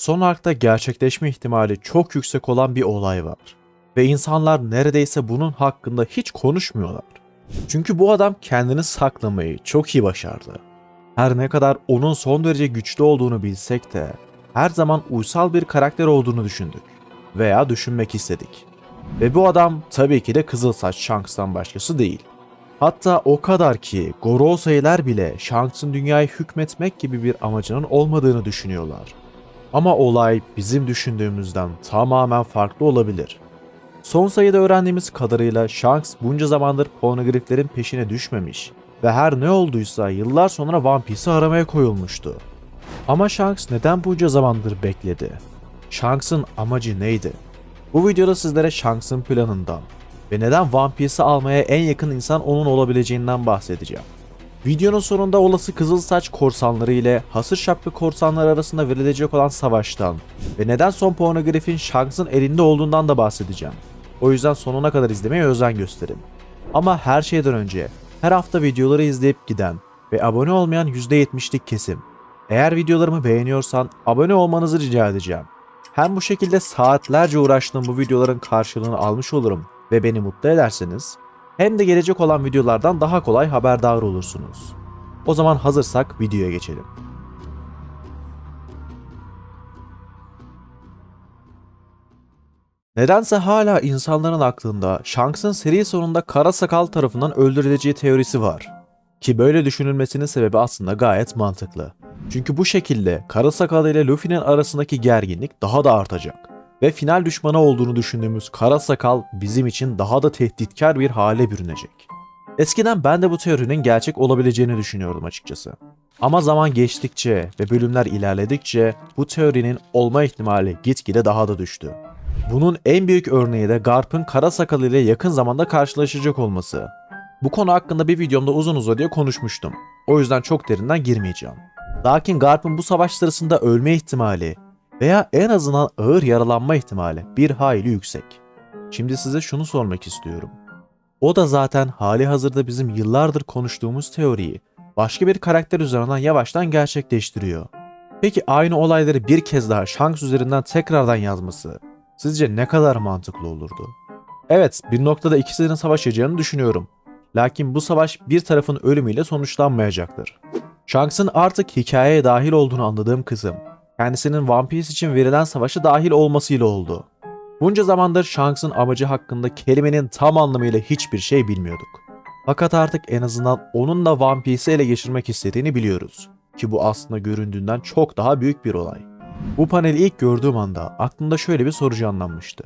son arkta gerçekleşme ihtimali çok yüksek olan bir olay var. Ve insanlar neredeyse bunun hakkında hiç konuşmuyorlar. Çünkü bu adam kendini saklamayı çok iyi başardı. Her ne kadar onun son derece güçlü olduğunu bilsek de her zaman uysal bir karakter olduğunu düşündük veya düşünmek istedik. Ve bu adam tabii ki de Kızılsaç Shanks'tan başkası değil. Hatta o kadar ki Gorosei'ler bile Shanks'ın dünyayı hükmetmek gibi bir amacının olmadığını düşünüyorlar. Ama olay bizim düşündüğümüzden tamamen farklı olabilir. Son sayıda öğrendiğimiz kadarıyla Shanks bunca zamandır pornograflerin peşine düşmemiş ve her ne olduysa yıllar sonra One Piece'i aramaya koyulmuştu. Ama Shanks neden bunca zamandır bekledi? Shanks'ın amacı neydi? Bu videoda sizlere Shanks'ın planından ve neden One Piece'i almaya en yakın insan onun olabileceğinden bahsedeceğim. Videonun sonunda olası Kızılsaç korsanları ile hasır şapka korsanlar arasında verilecek olan savaştan ve neden son pornografin Shanks'ın elinde olduğundan da bahsedeceğim. O yüzden sonuna kadar izlemeye özen gösterin. Ama her şeyden önce her hafta videoları izleyip giden ve abone olmayan %70'lik kesim. Eğer videolarımı beğeniyorsan abone olmanızı rica edeceğim. Hem bu şekilde saatlerce uğraştığım bu videoların karşılığını almış olurum ve beni mutlu ederseniz hem de gelecek olan videolardan daha kolay haberdar olursunuz. O zaman hazırsak videoya geçelim. Nedense hala insanların aklında Shanks'ın seri sonunda Kara Sakal tarafından öldürüleceği teorisi var. Ki böyle düşünülmesinin sebebi aslında gayet mantıklı. Çünkü bu şekilde Kara Sakal ile Luffy'nin arasındaki gerginlik daha da artacak. Ve final düşmanı olduğunu düşündüğümüz Kara Sakal bizim için daha da tehditkar bir hale bürünecek. Eskiden ben de bu teorinin gerçek olabileceğini düşünüyordum açıkçası. Ama zaman geçtikçe ve bölümler ilerledikçe bu teorinin olma ihtimali gitgide daha da düştü. Bunun en büyük örneği de Garp'ın Kara Sakal ile yakın zamanda karşılaşacak olması. Bu konu hakkında bir videomda uzun uzadıya konuşmuştum. O yüzden çok derinden girmeyeceğim. Lakin Garp'ın bu savaş sırasında ölme ihtimali veya en azından ağır yaralanma ihtimali bir hayli yüksek. Şimdi size şunu sormak istiyorum. O da zaten hali hazırda bizim yıllardır konuştuğumuz teoriyi başka bir karakter üzerinden yavaştan gerçekleştiriyor. Peki aynı olayları bir kez daha Shanks üzerinden tekrardan yazması sizce ne kadar mantıklı olurdu? Evet, bir noktada ikisinin savaşacağını düşünüyorum. Lakin bu savaş bir tarafın ölümüyle sonuçlanmayacaktır. Shanks'ın artık hikayeye dahil olduğunu anladığım kısım, kendisinin One Piece için verilen savaşa dahil olmasıyla oldu. Bunca zamandır Shanks'ın amacı hakkında kelimenin tam anlamıyla hiçbir şey bilmiyorduk. Fakat artık en azından onun da One Piece'i ele geçirmek istediğini biliyoruz. Ki bu aslında göründüğünden çok daha büyük bir olay. Bu paneli ilk gördüğüm anda aklımda şöyle bir soru canlanmıştı.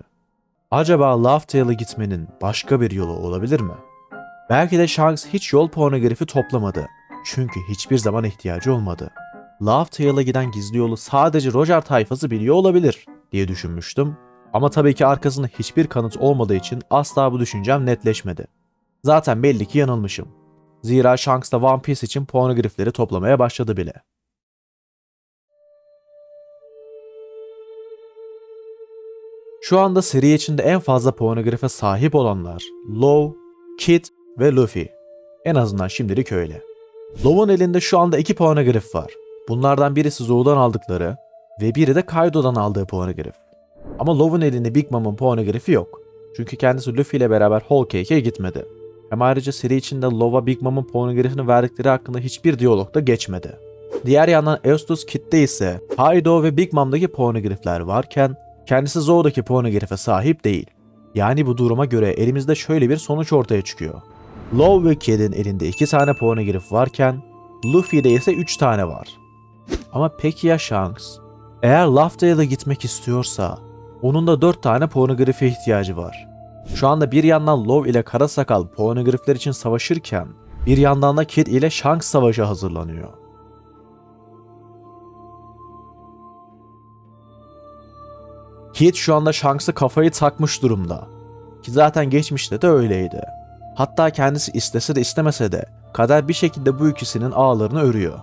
Acaba Laugh Tale'a gitmenin başka bir yolu olabilir mi? Belki de Shanks hiç yol pornografi toplamadı. Çünkü hiçbir zaman ihtiyacı olmadı. Laugh Tale'a giden gizli yolu sadece Roger tayfası biliyor olabilir diye düşünmüştüm. Ama tabii ki arkasında hiçbir kanıt olmadığı için asla bu düşüncem netleşmedi. Zaten belli ki yanılmışım. Zira Shanks da One Piece için pornografleri toplamaya başladı bile. Şu anda seri içinde en fazla pornografe sahip olanlar Law, Kid ve Luffy. En azından şimdilik öyle. Law'un elinde şu anda iki pornograf var. Bunlardan birisi Zoo'dan aldıkları ve biri de Kaido'dan aldığı pornograf. Ama Law'un elinde Big Mom'un pornografi yok. Çünkü kendisi Luffy ile beraber Whole Cake'e gitmedi. Hem ayrıca seri içinde Law'a Big Mom'un pornografini verdikleri hakkında hiçbir diyalog da geçmedi. Diğer yandan Eustos Kid'de ise Kaido ve Big Mom'daki pornografler varken kendisi Zoo'daki pornografe sahip değil. Yani bu duruma göre elimizde şöyle bir sonuç ortaya çıkıyor. Law ve Kid'in elinde iki tane pornograf varken Luffy'de ise üç tane var. Ama peki ya Shanks? Eğer Lovedale'a gitmek istiyorsa onun da 4 tane pornografi ihtiyacı var. Şu anda bir yandan Love ile Kara Sakal pornografler için savaşırken bir yandan da Kid ile Shanks savaşa hazırlanıyor. Kid şu anda Shanks'a kafayı takmış durumda. Ki zaten geçmişte de öyleydi. Hatta kendisi istese de istemese de kader bir şekilde bu ikisinin ağlarını örüyor.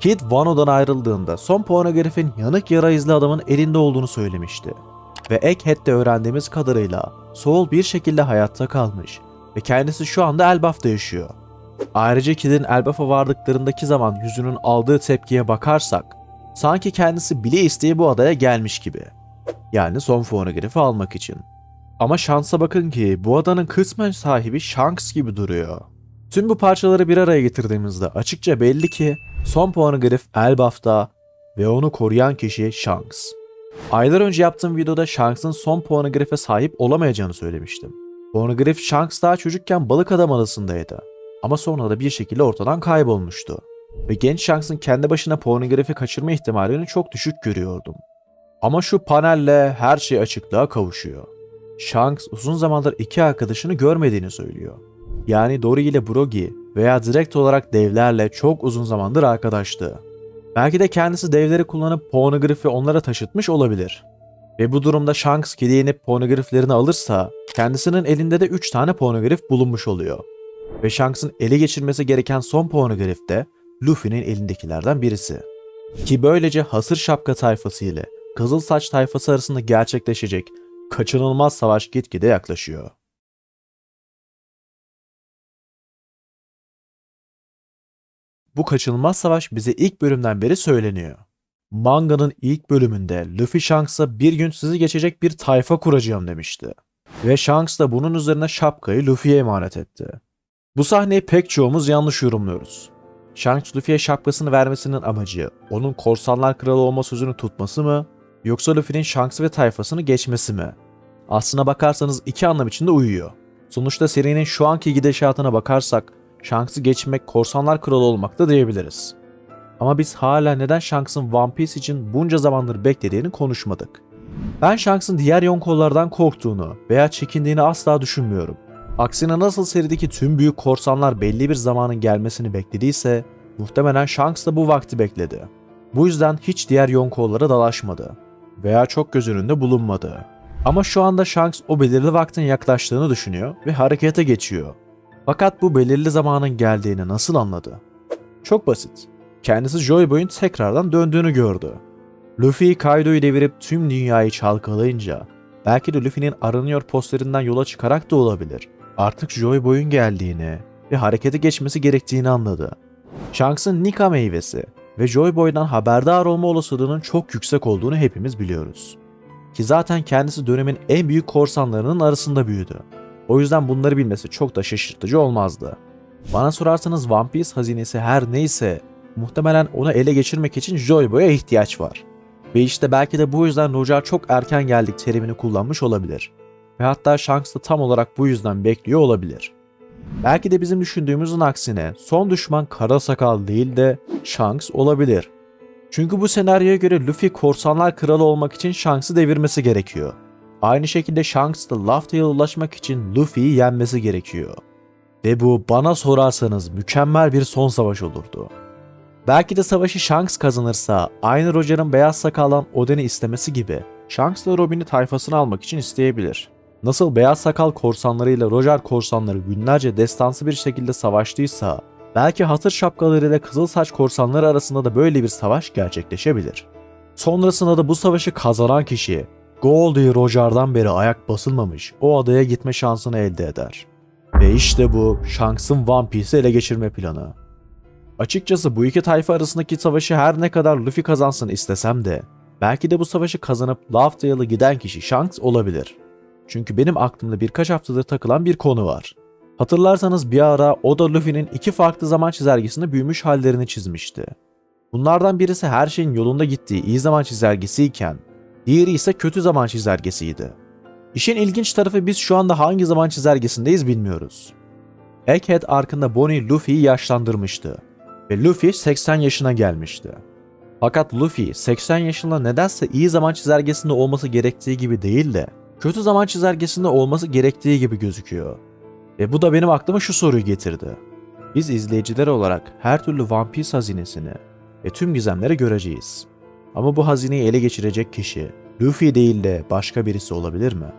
Kid Wano'dan ayrıldığında son pornografin yanık yara izli adamın elinde olduğunu söylemişti. Ve Egghead'de öğrendiğimiz kadarıyla Soul bir şekilde hayatta kalmış ve kendisi şu anda Elbaf'ta yaşıyor. Ayrıca Kid'in Elbaf'a vardıklarındaki zaman yüzünün aldığı tepkiye bakarsak Sanki kendisi bile isteye bu adaya gelmiş gibi. Yani son fonogrifi almak için. Ama şansa bakın ki bu adanın kısmen sahibi Shanks gibi duruyor. Tüm bu parçaları bir araya getirdiğimizde açıkça belli ki son fonogrif Elbaf'ta ve onu koruyan kişi Shanks. Aylar önce yaptığım videoda Shanks'ın son pornografe sahip olamayacağını söylemiştim. Pornograf Shanks daha çocukken balık adam adasındaydı. Ama sonra da bir şekilde ortadan kaybolmuştu. Ve genç Shanks'ın kendi başına pornografi kaçırma ihtimalini çok düşük görüyordum. Ama şu panelle her şey açıklığa kavuşuyor. Shanks uzun zamandır iki arkadaşını görmediğini söylüyor. Yani Dory ile Brogy veya direkt olarak devlerle çok uzun zamandır arkadaştı. Belki de kendisi devleri kullanıp pornografi onlara taşıtmış olabilir. Ve bu durumda Shanks geri yenip pornograflerini alırsa kendisinin elinde de 3 tane pornograf bulunmuş oluyor. Ve Shanks'ın ele geçirmesi gereken son pornograf de Luffy'nin elindekilerden birisi. Ki böylece hasır şapka tayfası ile kızıl saç tayfası arasında gerçekleşecek kaçınılmaz savaş gitgide yaklaşıyor. Bu kaçınılmaz savaş bize ilk bölümden beri söyleniyor. Manga'nın ilk bölümünde Luffy Shanks'a bir gün sizi geçecek bir tayfa kuracağım demişti. Ve Shanks da bunun üzerine şapkayı Luffy'ye emanet etti. Bu sahneyi pek çoğumuz yanlış yorumluyoruz. Shanks Luffy'ye şapkasını vermesinin amacı onun korsanlar kralı olma sözünü tutması mı yoksa Luffy'nin Shanks ve tayfasını geçmesi mi? Aslına bakarsanız iki anlam içinde uyuyor. Sonuçta serinin şu anki gidişatına bakarsak Shanks'ı geçmek korsanlar kralı olmak da diyebiliriz. Ama biz hala neden Shanks'ın One Piece için bunca zamandır beklediğini konuşmadık. Ben Shanks'ın diğer Yonko'lardan korktuğunu veya çekindiğini asla düşünmüyorum. Aksine nasıl serideki tüm büyük korsanlar belli bir zamanın gelmesini beklediyse, muhtemelen Shanks da bu vakti bekledi. Bu yüzden hiç diğer Yonko'lara dalaşmadı. Veya çok göz önünde bulunmadı. Ama şu anda Shanks o belirli vaktin yaklaştığını düşünüyor ve harekete geçiyor. Fakat bu belirli zamanın geldiğini nasıl anladı? Çok basit. Kendisi Joy Boy'un tekrardan döndüğünü gördü. Luffy Kaido'yu devirip tüm dünyayı çalkalayınca belki de Luffy'nin aranıyor posterinden yola çıkarak da olabilir. Artık Joy Boy'un geldiğini ve harekete geçmesi gerektiğini anladı. Shanks'ın Nika meyvesi ve Joy Boy'dan haberdar olma olasılığının çok yüksek olduğunu hepimiz biliyoruz. Ki zaten kendisi dönemin en büyük korsanlarının arasında büyüdü. O yüzden bunları bilmesi çok da şaşırtıcı olmazdı. Bana sorarsanız One Piece hazinesi her neyse muhtemelen onu ele geçirmek için Joy Boy'a ihtiyaç var. Ve işte belki de bu yüzden Roger çok erken geldik terimini kullanmış olabilir. Ve hatta Shanks da tam olarak bu yüzden bekliyor olabilir. Belki de bizim düşündüğümüzün aksine son düşman kara sakal değil de Shanks olabilir. Çünkü bu senaryoya göre Luffy korsanlar kralı olmak için Shanks'ı devirmesi gerekiyor. Aynı şekilde Shanks da Laugh ulaşmak için Luffy'yi yenmesi gerekiyor. Ve bu bana sorarsanız mükemmel bir son savaş olurdu. Belki de savaşı Shanks kazanırsa aynı Roger'ın beyaz sakallan Oden'i istemesi gibi Shanks da Robin'i tayfasına almak için isteyebilir. Nasıl beyaz sakal korsanlarıyla Roger korsanları günlerce destansı bir şekilde savaştıysa belki hatır şapkalarıyla kızıl saç korsanları arasında da böyle bir savaş gerçekleşebilir. Sonrasında da bu savaşı kazanan kişi Goldie Roger'dan beri ayak basılmamış o adaya gitme şansını elde eder. Ve işte bu Shanks'ın One Piece'i ele geçirme planı. Açıkçası bu iki tayfa arasındaki savaşı her ne kadar Luffy kazansın istesem de belki de bu savaşı kazanıp Lovedale'a giden kişi Shanks olabilir. Çünkü benim aklımda birkaç haftadır takılan bir konu var. Hatırlarsanız bir ara o da Luffy'nin iki farklı zaman çizelgesinde büyümüş hallerini çizmişti. Bunlardan birisi her şeyin yolunda gittiği iyi zaman çizelgesiyken diğeri ise kötü zaman çizelgesiydi. İşin ilginç tarafı biz şu anda hangi zaman çizelgesindeyiz bilmiyoruz. Egghead arkında Bonnie Luffy'yi yaşlandırmıştı ve Luffy 80 yaşına gelmişti. Fakat Luffy 80 yaşında nedense iyi zaman çizelgesinde olması gerektiği gibi değil de kötü zaman çizelgesinde olması gerektiği gibi gözüküyor. Ve bu da benim aklıma şu soruyu getirdi. Biz izleyiciler olarak her türlü One Piece hazinesini ve tüm gizemleri göreceğiz. Ama bu hazineyi ele geçirecek kişi Luffy değil de başka birisi olabilir mi?